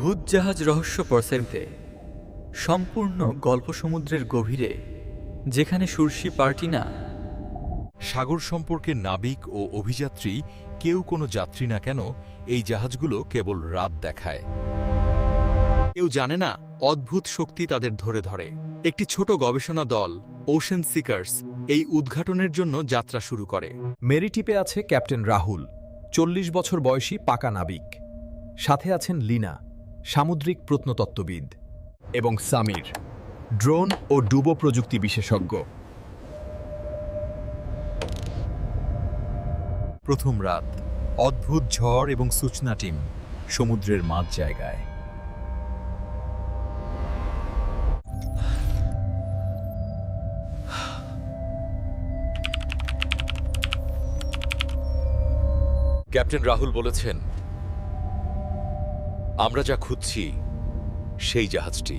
ভূত জাহাজ রহস্য পরসেন্টে সম্পূর্ণ গল্প সমুদ্রের গভীরে যেখানে সুরসি পার্টি না সাগর সম্পর্কে নাবিক ও অভিযাত্রী কেউ কোনো যাত্রী না কেন এই জাহাজগুলো কেবল রাত দেখায়। কেউ জানে না অদ্ভুত শক্তি তাদের ধরে ধরে। একটি ছোট গবেষণা দল ওশেন সিকার্স এই উদ্ঘাটনের জন্য যাত্রা শুরু করে। মেরিটিপে আছে ক্যাপ্টেন রাহুল চল্লিশ বছর বয়সী পাকা নাবিক। সাথে আছেন লিনা সামুদ্রিক প্রত্নতত্ত্ববিদ এবং সামির, ড্রোন ও ডুবো প্রযুক্তি বিশেষজ্ঞ। প্রথম রাত, অদ্ভুত ঝড় এবং সূচনা টিম সমুদ্রের মাঝ জায়গায়। ক্যাপ্টেন রাহুল বলেছেন আমরা যা খুঁজছি, সেই জাহাজটি।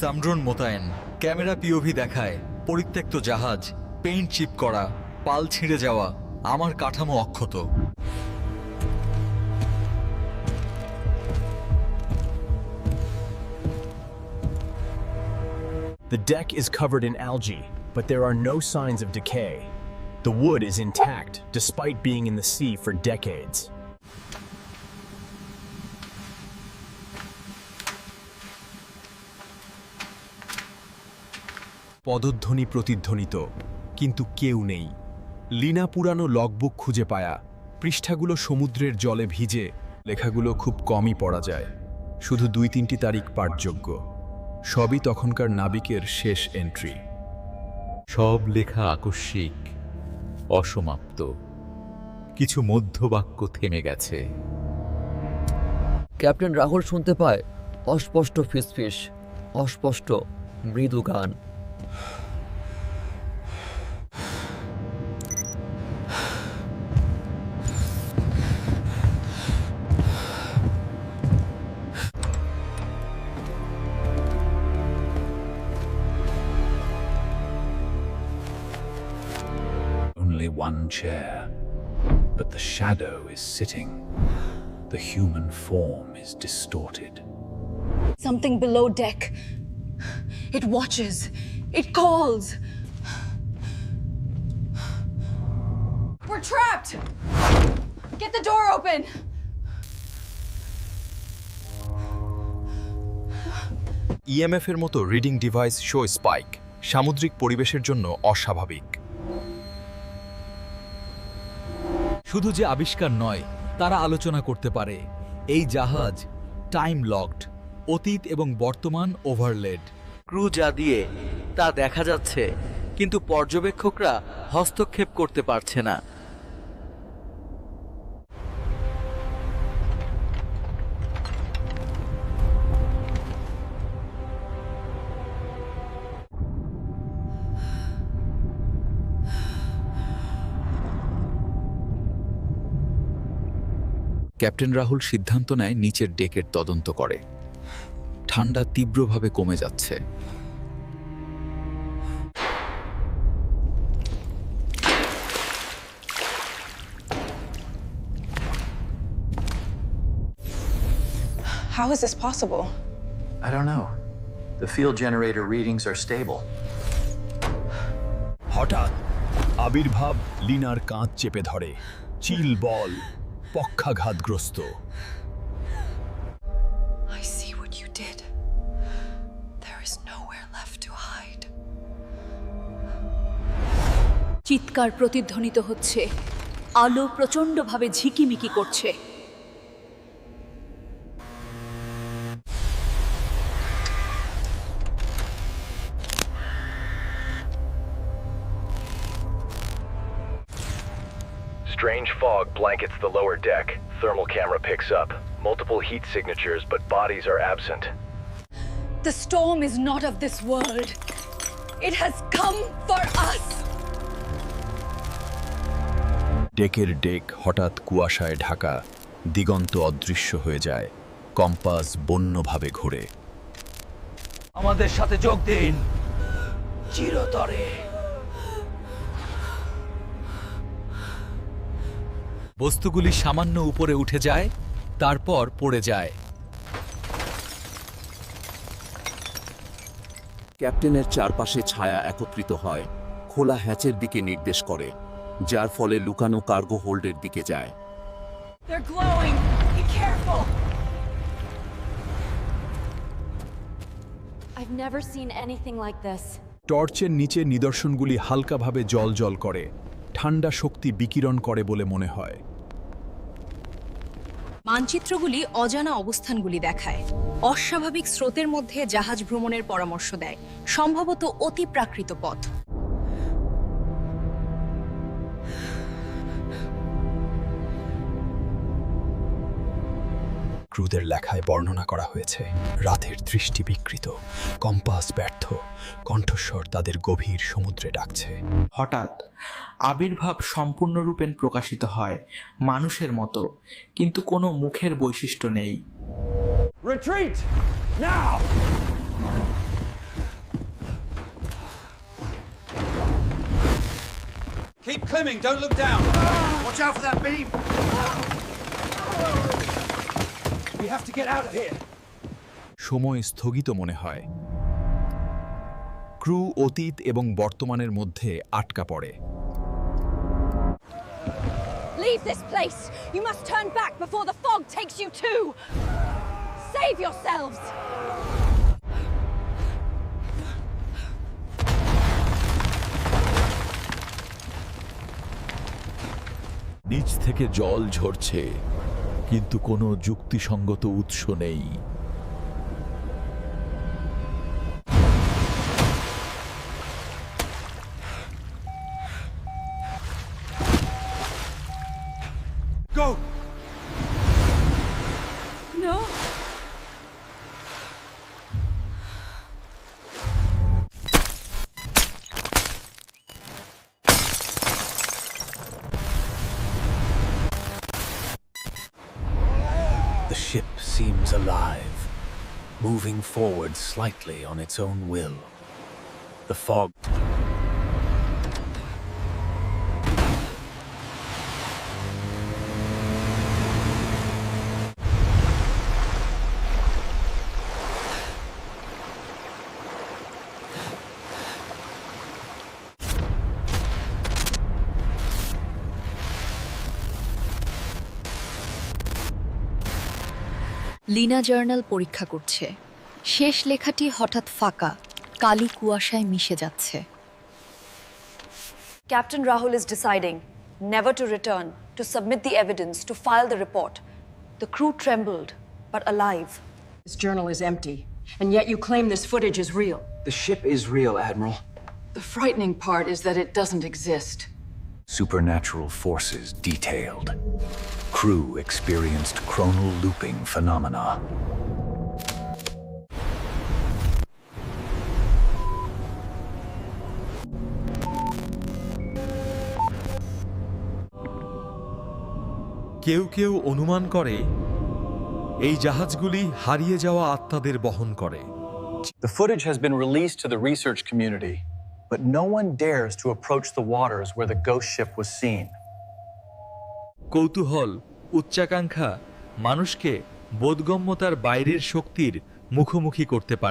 সামড্রোন মোতায়েন, ক্যামেরা পিওভি দেখায়, পরিত্যক্ত জাহাজ, পেইন্ট চিপ করা, পাল ছিঁড়ে যাওয়া, আমার কাঠামো অক্ষত। The deck is covered in algae, but there are no signs of decay. The wood is intact despite being in the sea for decades. পদধ্বনি প্রতিধ্বনিত কিন্তু কেউ নেই লিনা পুরানো লগবুক খুঁজে পায়া পৃষ্ঠাগুলো সমুদ্রের জলে ভিজে লেখাগুলো খুব কমই পড়া যায় শুধু দুই তিনটি তারিখ পাঠযোগ্য সবই তখনকার নাবিকের শেষ এন্ট্রি সব লেখা আকস্মিক অসমাপ্ত। কিছু মধ্যবাক্য থেমে গেছে। ক্যাপ্টেন রাহুল শুনতে পায় অস্পষ্ট ফিসফিস অস্পষ্ট মৃদু গান। Only one chair, but the shadow is sitting. The human form is distorted. Something below deck. It watches. It calls. We're trapped! Get the door open! EMF এর মতো রিডিং ডিভাইস শো স্পাইক সামুদ্রিক পরিবেশের জন্য অস্বাভাবিক শুধু যে আবিষ্কার নয়, তারা আলোচনা করতে পারে। এই জাহাজ টাইম লকড অতীত এবং বর্তমান ওভারলেড ক্রু যা দিয়ে তা দেখা যাচ্ছে, কিন্তু পর্যবেক্ষকরা হস্তক্ষেপ করতে পারছে না। ক্যাপ্টেন রাহুল সিদ্ধান্ত নেয় নিচের ডেকের তদন্ত করে ঠান্ডা তীব্রভাবে কমে যাচ্ছে How is this possible? I don't know. The field generator readings are stable. হঠাৎ আবির্ভাব লিনার কাঁধ চেপে ধরে চিল বল পক্ষাঘাতগ্রস্ত। Left. চিৎকার প্রতিধ্বনিত হচ্ছে। আলো প্রচণ্ডভাবে ঝিকিমিকি করছে। Strange fog blankets the lower deck. Thermal camera picks up. Multiple heat signatures, but bodies are absent. The storm is not of this world. It has come for us. ডেকের ডেক হঠাৎ কুয়াশায় ঢাকা দিগন্ত অদৃশ্য হয়ে যায় কম্পাস বন্যভাবে ঘোরে আমাদের সাথে যোগ দিন চিরতরে বস্তুগুলি সামান্য উপরে উঠে যায় তারপর পড়ে যায়। ক্যাপ্টেনের চারপাশে ছায়া একত্রিত হয় খোলা হ্যাচের দিকে নির্দেশ করে যার ফলে লুকানো কার্গো হোল্ডের দিকে যায়. টর্চের নিচে নিদর্শনগুলি হালকাভাবে জল জল করে। ঠান্ডা শক্তি বিকিরণ করে বলে মনে হয়। মানচিত্রগুলি অজানা অবস্থানগুলি দেখায়। অস্বাভাবিক স্রোতের মধ্যে জাহাজ ভ্রমণের পরামর্শ দেয়। সম্ভবত অতি প্রাকৃত পথ। ক্রুদের লেখায় বর্ণনা করা হয়েছে রাতের দৃষ্টি বিকৃত কম্পাস ব্যর্থ কণ্ঠস্বর তাদের গভীর সমুদ্রে ডাকছে হঠাৎ আবির্ভাব সম্পূর্ণরূপে প্রকাশিত হয় মানুষের মতো কিন্তু কোনো মুখের বৈশিষ্ট্য নেই Retreat! Now! Keep climbing, don't look down. Watch out for that beam! We have to get out of here. সময় স্থগিত মনে হয় ক্রু অতীত এবং বর্তমানের মধ্যে আটকা পড়ে Leave this place. You must turn back before the fog takes you too. Save yourselves. নিচ থেকে জল ঝরছে কিন্তু কোনো যুক্তিসঙ্গত উৎস নেই। Ship seems alive, moving forward slightly on its own will. The fog Lina journal পরীক্ষা করছে শেষ লেখাটি হঠাৎ ফাঁকা কালি কুয়াশায় মিশে যাচ্ছে Captain Rahul is deciding never to return, to submit the evidence, to file the report. The crew trembled, but alive. This journal is empty, and yet you claim this footage is real. The ship is real, Admiral. The frightening part is that it doesn't exist. supernatural forces detailed. Crew experienced chronal looping phenomena. কেউ কেউ অনুমান করে এই জাহাজগুলি হারিয়ে যাওয়া আত্মাদের বহন করে The footage has been released to the research community, but no one dares to approach the waters where the ghost ship was seen. কৌতূহল উচ্চাকাঙ্ক্ষা মানুষকে বোধগম্যতার বাইরের শক্তির মুখোমুখি করতে পারে।